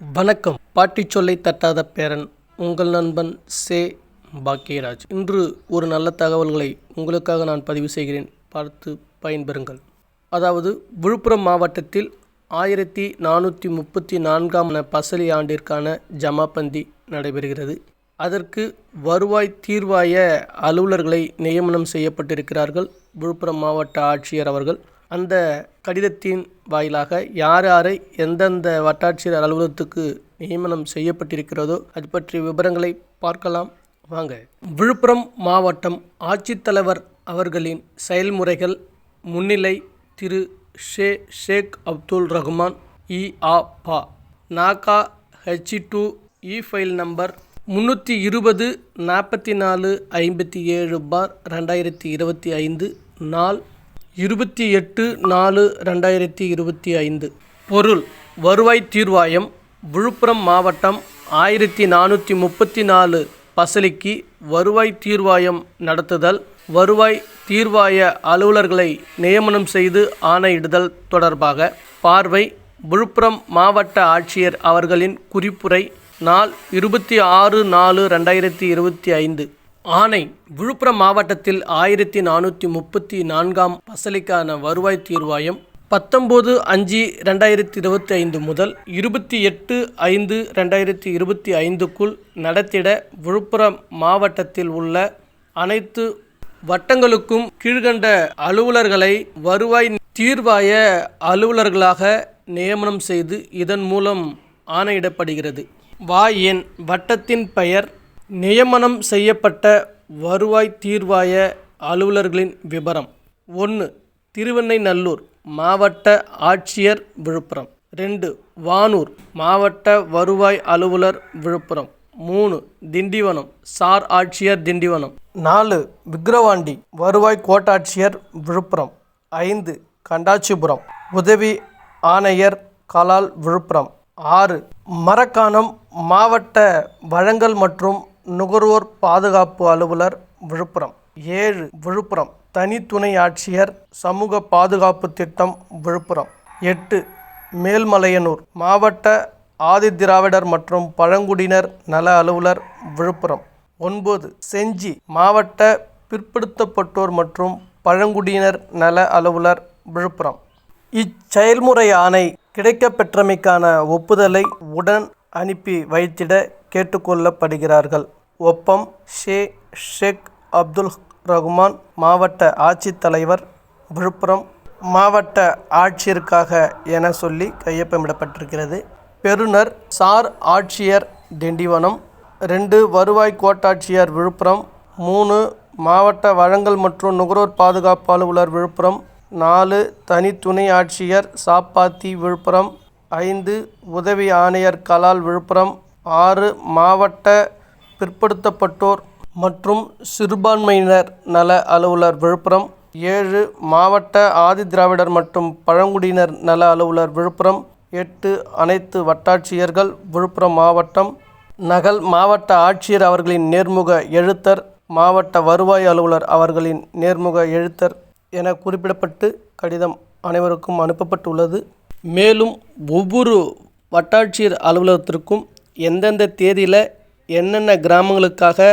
வணக்கம். பாட்டி சொல்லை தட்டாத பேரன் உங்கள் நண்பன் சே. பாக்கியராஜ். இன்று ஒரு நல்ல தகவல்களை உங்களுக்காக நான் பதிவு செய்கிறேன். பார்த்து பயன்பெறுங்கள். அதாவது விழுப்புரம் மாவட்டத்தில் ஆயிரத்தி நானூற்றி முப்பத்தி நான்காம் பசலி ஆண்டிற்கான ஜமாபந்தி நடைபெறுகிறது. அதற்கு வருவாய் தீர்வாய அலுவலர்களை நியமனம் செய்யப்பட்டிருக்கிறார்கள் விழுப்புரம் மாவட்ட ஆட்சியர் அவர்கள். அந்த கடிதத்தின் வாயிலாக யார் யாரை எந்தெந்த வட்டாட்சியர் அலுவலகத்துக்கு நியமனம் செய்யப்பட்டிருக்கிறதோ அது பற்றிய விவரங்களை பார்க்கலாம். வாங்க. விழுப்புரம் மாவட்டம் ஆட்சித்தலைவர் அவர்களின் செயல்முறைகள் முன்னிலை திரு. ஷே ஷேக் அப்துல் ரஹ்மான் இ. ஆ. பா. Naga H two E file number முந்நூற்றி இருபது நாற்பத்தி நாலு ஐம்பத்தி ஏழு பார் ரெண்டாயிரத்தி இருபத்தி ஐந்து நாள் இருபத்தி எட்டு நாலு ரெண்டாயிரத்தி இருபத்தி ஐந்து. பொருள் வருவாய் தீர்வாயம் விழுப்புரம் மாவட்டம் ஆயிரத்தி நானூற்றி முப்பத்தி நாலு பசலிக்கு வருவாய் தீர்வாயம் நடத்துதல் வருவாய் தீர்வாய அலுவலர்களை நியமனம் செய்து ஆணையிடுதல் தொடர்பாக பார்வை விழுப்புரம் மாவட்ட ஆட்சியர் அவர்களின் குறிப்புரை நாள் இருபத்தி ஆறு நாலு ரெண்டாயிரத்தி இருபத்தி ஐந்து. ஆணை விழுப்புரம் மாவட்டத்தில் ஆயிரத்தி நானூற்றி முப்பத்தி நான்காம் பசலிக்கான வருவாய் தீர்வாயம் பத்தொம்போது அஞ்சு ரெண்டாயிரத்தி இருபத்தி ஐந்து முதல் இருபத்தி எட்டு ஐந்து ரெண்டாயிரத்தி இருபத்தி ஐந்துக்குள் நடத்திட விழுப்புரம் மாவட்டத்தில் உள்ள அனைத்து வட்டங்களுக்கும் கீழ்கண்ட அலுவலர்களை வருவாய் தீர்வாய அலுவலர்களாக நியமனம் செய்து இதன் மூலம் ஆணையிடப்படுகிறது. வா எண் வட்டத்தின் பெயர் நியமனம் செய்யப்பட்ட வருவாய் தீர்வாய அலுவலர்களின் விபரம். ஒன்று திருவெண்ணைநல்லூர் மாவட்ட ஆட்சியர் விழுப்புரம். ரெண்டு வானூர் மாவட்ட வருவாய் அலுவலர் விழுப்புரம். மூணு திண்டிவனம் சார் ஆட்சியர் திண்டிவனம். நாலு விக்கிரவாண்டி வருவாய் கோட்டாட்சியர் விழுப்புரம். ஐந்து கண்டாச்சிபுரம் உதவி ஆணையர் கலால் விழுப்புரம். ஆறு மரக்காணம் மாவட்ட வழங்கல் மற்றும் நுகர்வோர் பாதுகாப்பு அலுவலர் விழுப்புரம். ஏழு விழுப்புரம் தனித்துணை ஆட்சியர் சமூக பாதுகாப்பு திட்டம் விழுப்புரம். எட்டு மேல்மலையனூர் மாவட்ட ஆதிதிராவிடர் மற்றும் பழங்குடியினர் நல அலுவலர் விழுப்புரம். ஒன்பது செஞ்சி மாவட்ட பிற்படுத்தப்பட்டோர் மற்றும் பழங்குடியினர் நல அலுவலர் விழுப்புரம். இச்செயல்முறை ஆணை கிடைக்கப்பெற்றமைக்கான ஒப்புதலை உடன் அனுப்பி வைத்திட கேட்டுக்கொள்ளப்படுகிறார்கள். ஒப்பம் ஷே ஷேக் அப்துல் ரகுமான் மாவட்ட ஆட்சித்தலைவர் விழுப்புரம் மாவட்ட ஆட்சியருக்காக என சொல்லி கையொப்பமிடப்பட்டிருக்கிறது. பெறுநர் சார் ஆட்சியர் திண்டிவனம் ரெண்டு வருவாய் கோட்டாட்சியர் விழுப்புரம் மூணு மாவட்ட வழங்கல் மற்றும் நுகர்வோர் பாதுகாப்பு அலுவலர் விழுப்புரம் நாலு தனி துணை ஆட்சியர் சாப்பாத்தி விழுப்புரம் ஐந்து உதவி ஆணையர் கலால் விழுப்புரம் ஆறு மாவட்ட பிற்படுத்தப்பட்டோர் மற்றும் சிறுபான்மையினர் நல அலுவலர் விழுப்புரம் ஏழு மாவட்ட ஆதிதிராவிடர் மற்றும் பழங்குடியினர் நல அலுவலர் விழுப்புரம் எட்டு அனைத்து வட்டாட்சியர்கள் விழுப்புரம் மாவட்டம் நகல் மாவட்ட ஆட்சியர் அவர்களின் நேர்முக எழுத்தர் மாவட்ட வருவாய் அலுவலர் அவர்களின் நேர்முக எழுத்தர் என குறிப்பிடப்பட்டு கடிதம் அனைவருக்கும் அனுப்பப்பட்டுள்ளது. மேலும் ஒவ்வொரு வட்டாட்சியர் அலுவலகத்திற்கும் எந்தெந்த தேதியில் என்னென்ன கிராமங்களுக்காக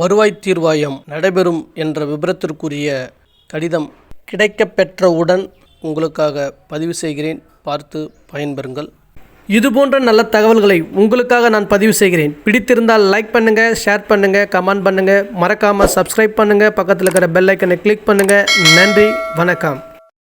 வருவாய் தீர்வாயம் நடைபெறும் என்ற விபரத்திற்குரிய கடிதம் கிடைக்கப்பெற்றவுடன் உங்களுக்காக பதிவு செய்கிறேன். பார்த்து பயன்பெறுங்கள். இதுபோன்ற நல்ல தகவல்களை உங்களுக்காக நான் பதிவு செய்கிறேன். பிடித்திருந்தால் லைக் பண்ணுங்கள் ஷேர் பண்ணுங்கள் கமெண்ட் பண்ணுங்கள் மறக்காமல் சப்ஸ்கிரைப் பண்ணுங்கள் பக்கத்தில் இருக்கிற பெல் ஐக்கனை கிளிக் பண்ணுங்கள் நன்றி வணக்கம்.